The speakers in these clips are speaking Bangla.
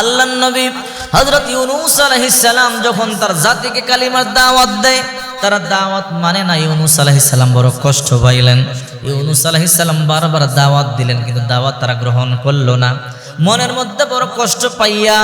আল্লাহ নবী হজরত ইউনুস আলাইহিসসালাম যখন তার জাতিকে কালিমার দাওয়াত দেয়, তারা দাওয়াত মানে না ইউনুস আলাইহিসসালাম বড় কষ্ট পাইলেন। ইউনুস আলাইহিসসালাম বারবার দাওয়াত দিলেন, কিন্তু দাওয়াত তারা গ্রহণ করল না। মনের মধ্যে বড় কষ্ট পাইয়া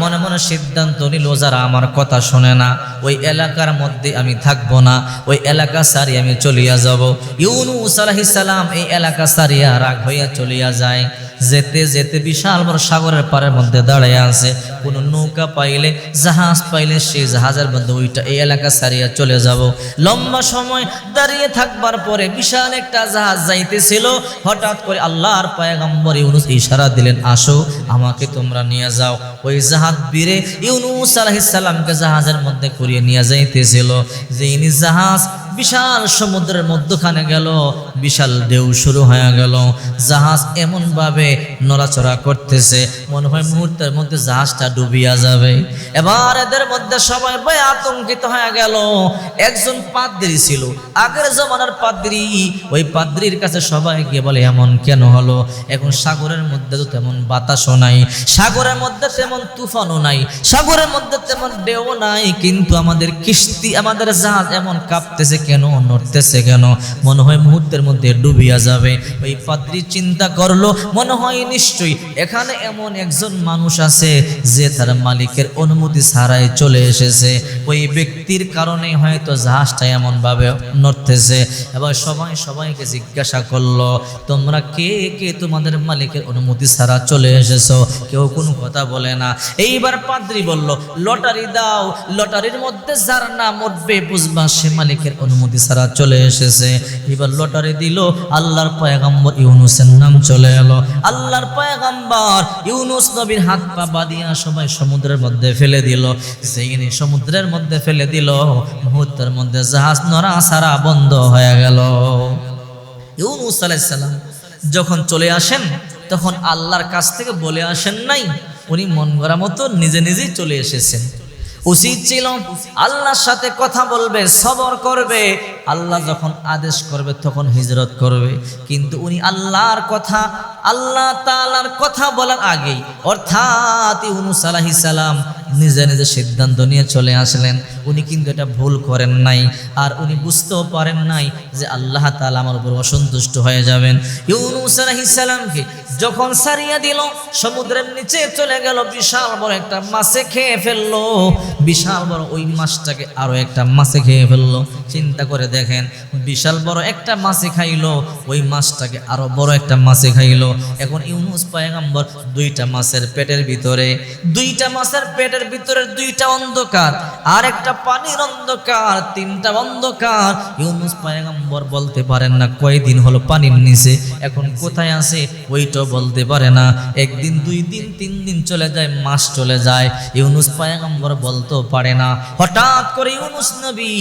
মনে মনে সিদ্ধান্ত নিল, যারা আমার কথা শোনে না, ওই এলাকার মধ্যে আমি থাকব না, ওই এলাকা সারি আমি চলিয়া যাব। ইউনুস আলাইহিসসালাম এই এলাকা সারিয়া রাগ হইয়া চলিয়া যায়। যেতে যেতে বিশাল বড় সাগরের পাড়ের মধ্যে দাঁড়ায় আছে। কোন নৌকা পাইলে, জাহাজ পাইলে সেই জাহাজের মধ্যে ওইটা এই এলাকা সারিয়া চলে যাব। লম্বা সময় দাঁড়িয়ে থাকবার পরে বিশাল একটা জাহাজ যাইতেছিল। হঠাৎ করে আল্লাহর পায়গাম্বর ইউনুস ইশারা দিলেন, আসো, আমাকে তোমরা নিয়ে যাও। ওই জাহাজ বীরে ইউনুস আলাইহিসসালামকে জাহাজের মধ্যে করিয়ে নিয়ে যাইতেছিল। যে ইনি জাহাজ বিশাল সমুদ্রের মধ্যখানে গেল, বিশাল ঢেউ শুরু হয়ে গেল। জাহাজ এমন ভাবে নড়াচড়া করতেছে, মনে হয় মুহূর্তের মধ্যে জাহাজটা ডুবিয়া যাবে। এবার এদের মধ্যে সবাই ভয়ে আতঙ্কিত হয়ে গেল। একজন পাদ্রি ছিল, আগের জমানার পাদ্রি। ওই পাদ্রির কাছে সবাই গিয়ে বলে, এমন কেন হলো? এখন সাগরের মধ্যে তো তেমন বাতাসও নাই, সাগরের মধ্যে তেমন তুফানও নাই, সাগরের মধ্যে তেমন ঢেউ নাই, কিন্তু আমাদের কিস্তি, আমাদের জাহাজ এমন কাঁপতেছে কেন, নড়তেছে কেন? মনে হয় মুহূর্তের মধ্যে ডুবিয়া যাবে। ওই পাদ্রি চিন্তা করল, মনে হয় নিশ্চয়ই এখানে এমন একজন মানুষ আছে যে তার মালিকের অনুমতি ছাড়াই চলে এসেছে। ওই ব্যক্তির কারণে হয়তো জাহাজটা এমন ভাবে নড়তেছে। এবার সবাই সবাইকে জিজ্ঞাসা করল, তোমরা কে কে তোমাদের মালিকের অনুমতি ছাড়া চলে এসেছ? কেউ কোনো কথা বলে না। এইবার পাদ্রি বলল, লটারি দাও, লটারির মধ্যে যার নাম উঠবে বুঝবা সে মালিকের অনুমতি ছাড়া চলে এসেছে। এবার লটারি দিল, আল্লাহর পয়গাম্বর ইউনুসের নাম চলে এলো। আল্লাহর পয়গাম্বর ইউনুস নবীর হাত পা বাঁধিয়া সবাই সমুদ্রের মধ্যে ফেলে দিল। সেইনি সমুদ্রের মধ্যে ফেলে দিল। মুহূর্তের মধ্যে জাহাজ নড়া সারা বন্ধ হয়ে গেল। ইউনুস আলাইসাল্লাম যখন চলে আসেন, তখন আল্লাহর কাছ থেকে বলে আসেন নাই, উনি মন গড়া মতো নিজে নিজেই চলে এসেছেন। উচিত ছিল আল্লাহর সাথে কথা বলবে, সবর করবে। আল্লাহ যখন আদেশ করবে, তখন হিজরত করবে। কিন্তু উনি আল্লাহর কথা, আল্লাহ তাআলার কথা বলার আগেই, অর্থাৎ ইউনুস আলাইহিস সালাম নিজে নিজে সিদ্ধান্ত নিয়ে চলে আসলেন। উনি কিন্তু এটা ভুল করেন নাই। আর উনি বুঝতেও পারেন নাই যে আল্লাহ তালা আমার উপর অসন্তুষ্ট হয়ে যাবেন। ইউনুস আলাইহিস সালামকে যখন সারিয়া দিল, সমুদ্রের নিচে চলে গেল, বিশাল বড় একটা মাছে খেয়ে ফেলল। বিশাল বড় ওই মাছটাকে আরও একটা মাছে খেয়ে ফেলল। চিন্তা করে দেখেন, বিশাল বড় একটা মাছে খাইলো, ওই মাছটাকে আরও বড় একটা মাছে খাইলো। এখন ইউনুস পায়গাম্বর দুইটা মাছের পেটের ভিতরে, দুইটা মাছের পেটের ভিতরে দুইটা অন্ধকার, আর একটা পানির অন্ধকার, তিনটা অন্ধকার। ইউনুস পায়গাম্বর বলতে পারেন না কয়দিন হলো পানির নিচে, এখন কোথায় আছে ওইটাও বলতে পারে না। একদিন, দুই দিন, তিন দিন চলে যায়, মাস চলে যায়। ইউনুস পায়গাম্বর বলতেও পারে না। হঠাৎ করে ইউনুস নবী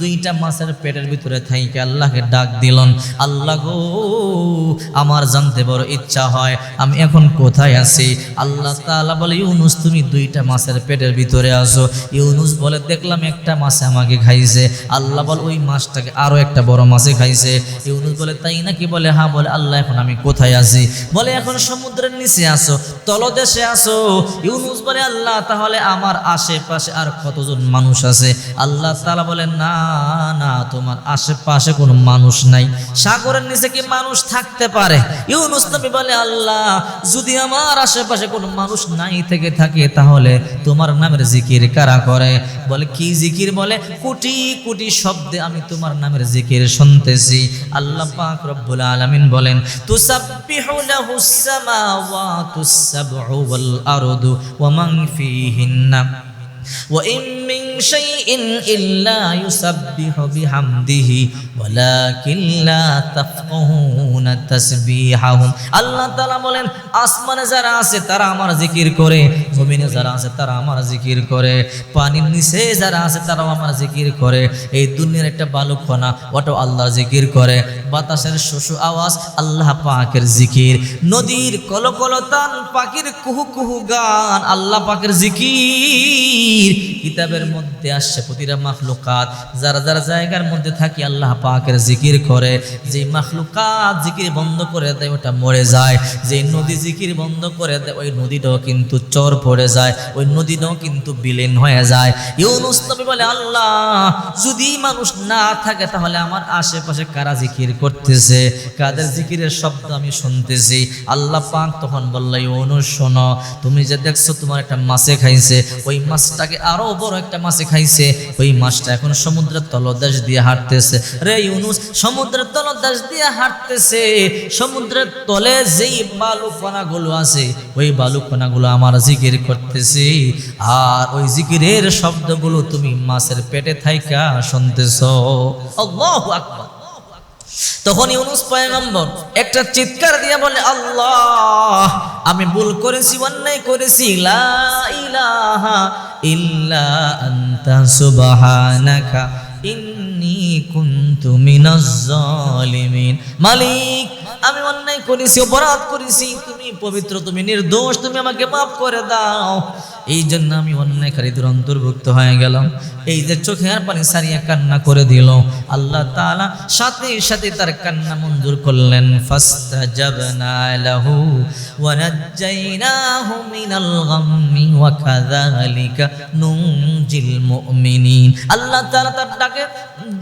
দুইটা মাছের পেটের ভিতরে থাইকে আল্লাহকে ডাক দিলন, আল্লাহ গো, আমার জানতে বড় ইচ্ছা হয়, আমি এখন কোথায় আছি? আল্লাহ তাআলা বলে, ইউনুস, তুমি দুইটা মাছের পেটের ভিতরে আসো ইউনুস বলে, দেখলাম একটা মাছে আমাকে খাইছে। আল্লাহ বলে, ওই মাছটাকে আরও একটা বড় মাছে খাইছে। ইউনুস বলে, তাই নাকি? বলে হ্যাঁ বলে, আল্লাহ, এখন আমি কোথায় আছি? বলে, এখন সমুদ্রের নিচে আসো তলদেশে আসো ইউনুস বলে, আল্লাহ, তাহলে আমার আশেপাশে আর কতজন মানুষ আছে? আল্লাহ তালা বলে না না, তোমার আশেপাশে কোনো মানুষ নাই। সাগরের নিচে কি মানুষ থাকতে পারে? ইউনুস বলে, আল্লাহ, যদি আমার আশেপাশে কোনো মানুষ নাই থেকে থাকে, তাহলে তোমার নামের জিকির কারা করে? বলে, কি জিকির? বলে, কোটি কোটি শব্দে আমি তোমার নামের জিকির শুনতেছি। আল্লাহ পাক রব্বুল আলামিন বলেন, তুসাব্বিহু লাহুস সামাওয়াতুস সাবউ ওয়াল আরদু ওয়া মান ফীহিন্না। وإن من شيء إلا يسبح بحمده ولكن لا تفقهون تسبيحهم আল্লাহ তাআলা বলেন আসমানে যারা আছে তারা আমার জিকির করে জমিনে যারা আছে তারা আমার জিকির করে পানির নিচে যারা আছে তারাও আমার জিকির করে এই দুনিয়ার একটা বালুকণা ওটাও আল্লাহর জিকির করে বাতাসের শোষু আওয়াজ আল্লাহ পাকের জিকির নদীর কলকলতান পাখির কুহু কুহু গান আল্লাহ পাকের জিকির কিতাবের মধ্যে মধ্যে আসছে, প্রতিটা মাখলুকাত যারা যারা জায়গার মধ্যে থাকি, আল্লাহ পাকের জিকির করে। যে মাখলুকাত জিকির বন্ধ করে দেয়, ওটা মরে যায়। যে নদী জিকির বন্ধ করে দেয়, ওই নদীটাও কিন্তু চর পড়ে যায়, ওই নদীটাও কিন্তু বিলীন হয়ে যায়। ইউনুস নবী বলে, আল্লাহ, যদি মানুষ না থাকে, তাহলে আমার আশেপাশে কারা জিকির করতেছে? কাদের জিকিরের শব্দ আমি শুনতেছি? আল্লাহ পাক তখন বলল, ইউনুস, শোনো, তুমি যে দেখছ তোমার একটা মাছে খাইছে, ওই মাছটাকে আরও বড় একটা খাইছে, ওই মাছটা এখন সমুদ্রের তলদেশ দিয়ে হাঁটতেছে। রে ইউনুস, সমুদ্রের তলদেশ দিয়ে হাঁটতেছে, সমুদ্রের তলে যেই বালুকণাগুলো আছে, ওই বালুকণাগুলো আমার জিকির করতেছি। আর ওই জিকিরের শব্দগুলো তুমি মাছের পেটে থাইকা শুনতেছ। আল্লাহু আকবার। তখন ইউনুস পয়গম্বর একটা চিৎকার দিয়ে বলে, আল্লাহ, আমি ভুল করেছি, অন্যায় করেছি। লা ইলাহা ইল্লা আনতা, সুবহানাকা, ইন্নী কুনতু মিনাজ জালিমিন মালিক আমি অন্যায় করেছি, অপরাধ করেছি। তুমি পবিত্র, তুমি নির্দোষ, তুমি আমাকে মাফ করে দাও। এই জন্য আমি অন্যায়কারীদের অন্তর্ভুক্ত হয়ে গেলাম। এই যে চোখে আর পানি সারিয়া কান্না করে দিল। আল্লাহ তাআলা সাথে সাথে তার কান্না মঞ্জুর করলেন। আল্লাহ তাআলা তার ডাকে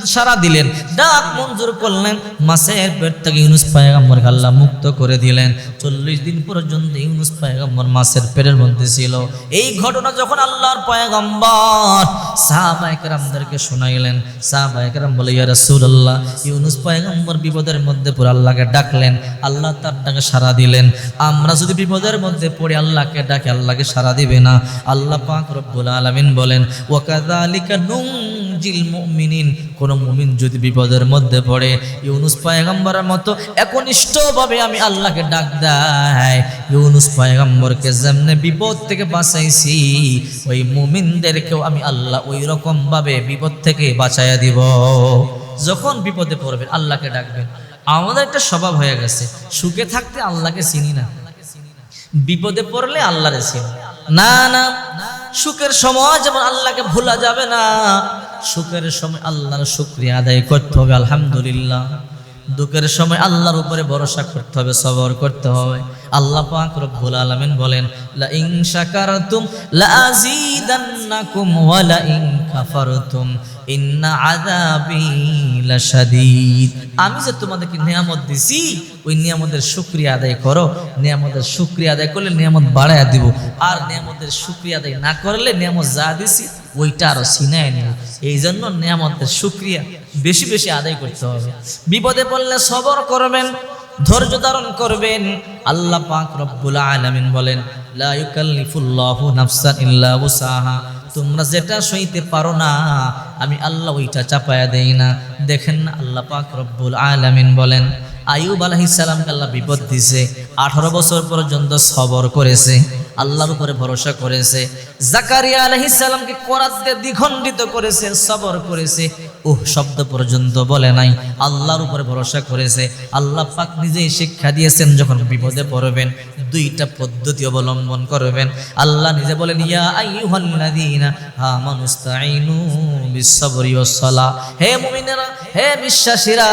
সারা দিলেন। ডাক মঞ্জুর করলেন। মাসের পেট থেকে ইউনুস পয়গম্বরকে আল্লাহ মুক্ত করে দিলেন। চল্লিশ দিন পর্যন্ত ইউনুস পয়গম্বর মাসের পেটের মধ্যে ছিল। এই ঘটনা যখন আল্লাহর পয়গম্বর সাহাবাইকেরামদেরকে শোনাইলেন সাহাবাইকেরাম বলে, ইয়া রাসূলুল্লাহ, ইউনুস পয়গম্বর বিপদের মধ্যে পড়ে আল্লাহকে ডাকলেন। আল্লাহ তার ডাকে সারা দিলেন। আমরা যদি বিপদের মধ্যে পড়ে, আল্লাহকে ডাকে, আল্লাহকে সারা দিবে না। আল্লাহ পাক রব্বুল আলামিন বলেন ওয়াকাযালিকা নুনজিল মুমিনিন, কোন মুমিন যদি বিপদের মধ্যে পড়ে, ইউনুস পয়গম্বরের মতো একনিষ্ঠভাবে আমি আল্লাহকে ডাক দেয়। ইউনুস পয়গম্বরকে যেমনে বিপদ থেকে বাঁচাইছি, ওই মুমিনদেরকেও আমি আল্লাহ ওই রকম ভাবে বিপদ থেকে বাঁচাইয়া দিব। যখন বিপদে পড়বেন, আল্লাহকে ডাকবেন। আমাদের একটা স্বভাব হয়ে গেছে, সুখে থাকতে আল্লাহকে চিনি না। বিপদে পড়লে আল্লাহরে চিনি। না না, সুখের সময় যেমন আল্লাহকে ভোলা যাবে না সুখের সময় আল্লাহর শুক্রিয়া আদায় করতে হবে, আলহামদুলিল্লাহ। দুঃখের সময় আল্লাহর উপরে ভরসা করতে হবে, সবর করতে হবে। আল্লাহ পাক রব্বুল আলামিন বলেন লা ইন শাকারতুম লা আযীদান্নাকুম ওয়া লা ইন কাফারতুম, ইন্না আযাবি লাশাদীদ। আমি যে তোমাদেরকে নিয়ামত দিছি, ওই নিয়ামতের শুকরিয়া আদায় করো। নিয়ামতের শুকরিয়া আদায় করলে নিয়ামত বাড়ায় দিব। আর নিয়ামতের শুকরিয়া আদায় না করলে নিয়ামত যা দিছি, ওইটা আরও সিনায় নিব। এই জন্য নিয়ামতের শুকরিয়া বেশি বেশি আদায় করতে হবে। বিপদে পড়লে সবর করবেন, ধৈর্য ধারণ করবেন। আল্লাহ পাক রব্বুল আলামিন বলেন, লা ইউকাল্লিফুল্লাহু নাফসান ইল্লা উসাহা তোমরা যেটা সইতে পারো না, আমি আল্লাহ ওইটা চাপায়া দেই না। দেখেন না আল্লাহ পাক রব্বুল আলামিন বলেন আয়ুব আলাইহিস সালামকে আল্লাহ বিপদ দিছে, আঠারো বছর পর্যন্ত সবর করেছে, আল্লাহর উপরে ভরসা করেছে, জাকারিয়া আলাইহিস করাতে দ্বিখণ্ডিত করেছে, সবর করেছে ওহ শব্দ পর্যন্ত বলে নাই। আল্লাহর উপরে ভরসা করেছে। আল্লাহ পাক নিজেই শিক্ষা দিয়েছেন, যখন বিপদে পড়বেন, দুইটা পদ্ধতি অবলম্বন করবেন। আল্লাহ নিজে বলেন, ইয়া আইয়ুহাল্লাযীনা আমানুস্তাঈনু বিস-সাবরি ওয়াস-সালাহ। হে মুমিনেরা, হে বিশ্বাসীরা,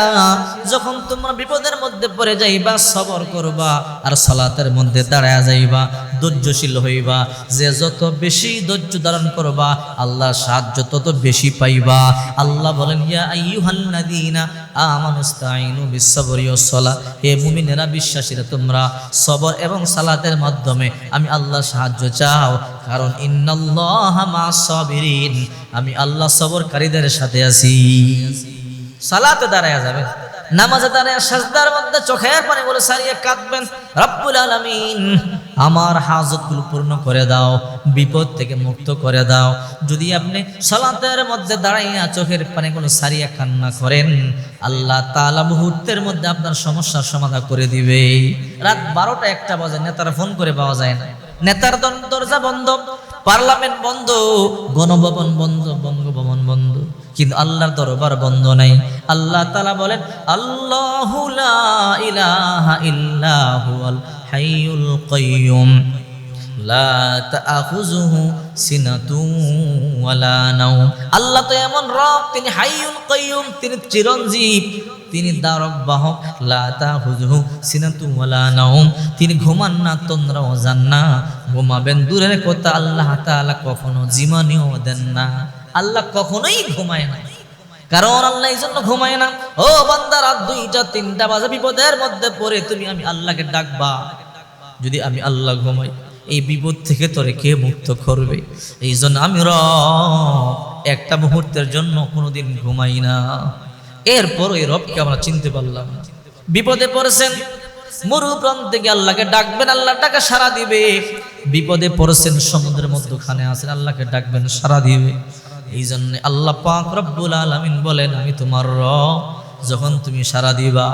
যখন তোমরা বিপদের মধ্যে পড়ে যাইবা, সবর করবা, আর সালাতের মধ্যে দাঁড়ায়া যাইবা। ধৈর্যশীল হইবা। যে যত বেশি ধৈর্য ধারণ করবা, আল্লাহর সাহায্য তত বেশি পাইবা। আল্লাহ বলেন, ইয়া আইয়ুহাল্লাযীনা আমানুস্তাঈনু বিস-সাবরি ওয়াস-সালাহ হে মুমিনেরা, বিশ্বাসীরা, তোমরা সবর এবং সালাতের মাধ্যমে আমি আল্লাহর সাহায্য চাও। কারণ, ইন্নাল্লাহা মা'as-সাবিরিন আমি আল্লাহ সবরকারীদের সাথে আছি। সালাতে দাঁড়ায়া যাবে নামাজে দাঁড়ায় সাজদার মধ্যে চোখের পানি বলে সারিয়ে কাঁদবেন। রব্বুল আলামিন আমার হাজতগুলো পূর্ণ করে দাও, বিপদ থেকে মুক্ত করে দাও। যদি আপনি সালাতের মধ্যে দাঁড়াইয়া চোখের পানিগুলো সারিয়া কান্না করেন, আল্লাহ তাআলা মুহূর্তের মধ্যে আপনার সমস্যার সমাধান করে দিবে। রাত বারোটা একটা বাজে, নেতারা ফোন করে পাওয়া যায় না। নেতার দর- দরজা বন্ধ, পার্লামেন্ট বন্ধ, গণভবন বন্ধ, বঙ্গভবন বন্ধ। কিন্তু আল্লাহর দরবার বন্ধ নাই। আল্লাহ তালা বলেন, আল্লাহু ইলাহা ইল্লা হাইয়ুল কাইয়ুম, লা তাআখুযুহু সিনাতুন ওয়ালা নাওম। আল্লাহ তো এমন রব, তিনি হাইয়ুল কাইয়ুম, তিনি চিরঞ্জীব, তিনি দারক বাহক লা তাআখুযুহু সিনাতুন ওয়ালা নাওম। তিনি ঘুমান না তোমরাও জান না, ঘুমাবেন দূরের কথা আল্লাহ তাআলা কখনো জিমানিও দেন না। আল্লাহ কখনোই ঘুমায় না। কারণ আল্লাহ এই জন্য ঘুমায় না। ও বান্দা, রাত দুইটা, তিনটা বাজে বিপদের মধ্যে পড়ে তুমি, আমি আল্লাহকে ডাকবা। যদি আমি আল্লাহ ঘুমাই, এই বিপদ থেকে তোরে কে মুক্ত করবে? এই জন্য আমি র একটা মুহূর্তের জন্য কোনোদিন ঘুমাই না। এরপর ওই রবকে আমরা চিনতে পারলাম বিপদে পড়েছেন মরু প্রান্তে গিয়ে আল্লাহকে ডাকবেন, আল্লাহ ডাকে সারা দিবে। বিপদে পড়েছেন, সমুদ্রের মধ্যখানে আছেন, আল্লাহকে ডাকবেন সারা দিবে। এই জন্য আল্লাহ পাক রব্বুল আলামিন বলেন, আমি তোমার রব যখন তুমি সারা দিবা,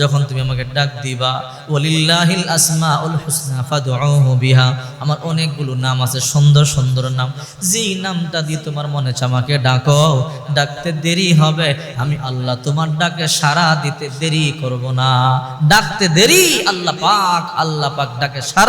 যখন তুমি আমাকে ডাক দিবা ওলিল্লাহিল আসমাউল হুসনা ফাদউহু বিহা, আমার অনেকগুলো নাম আছে, সুন্দর সুন্দর নাম। যেই নামটা দিয়ে তোমার মনে আমাকে ডাকো, ডাকতে দেরি হবে, আমি আল্লাহ তোমার ডাকে সারা দিতে দেরি করব না। ডাকতে দেরি, আল্লাহ পাক আল্লাহ পাক ডাকে সারা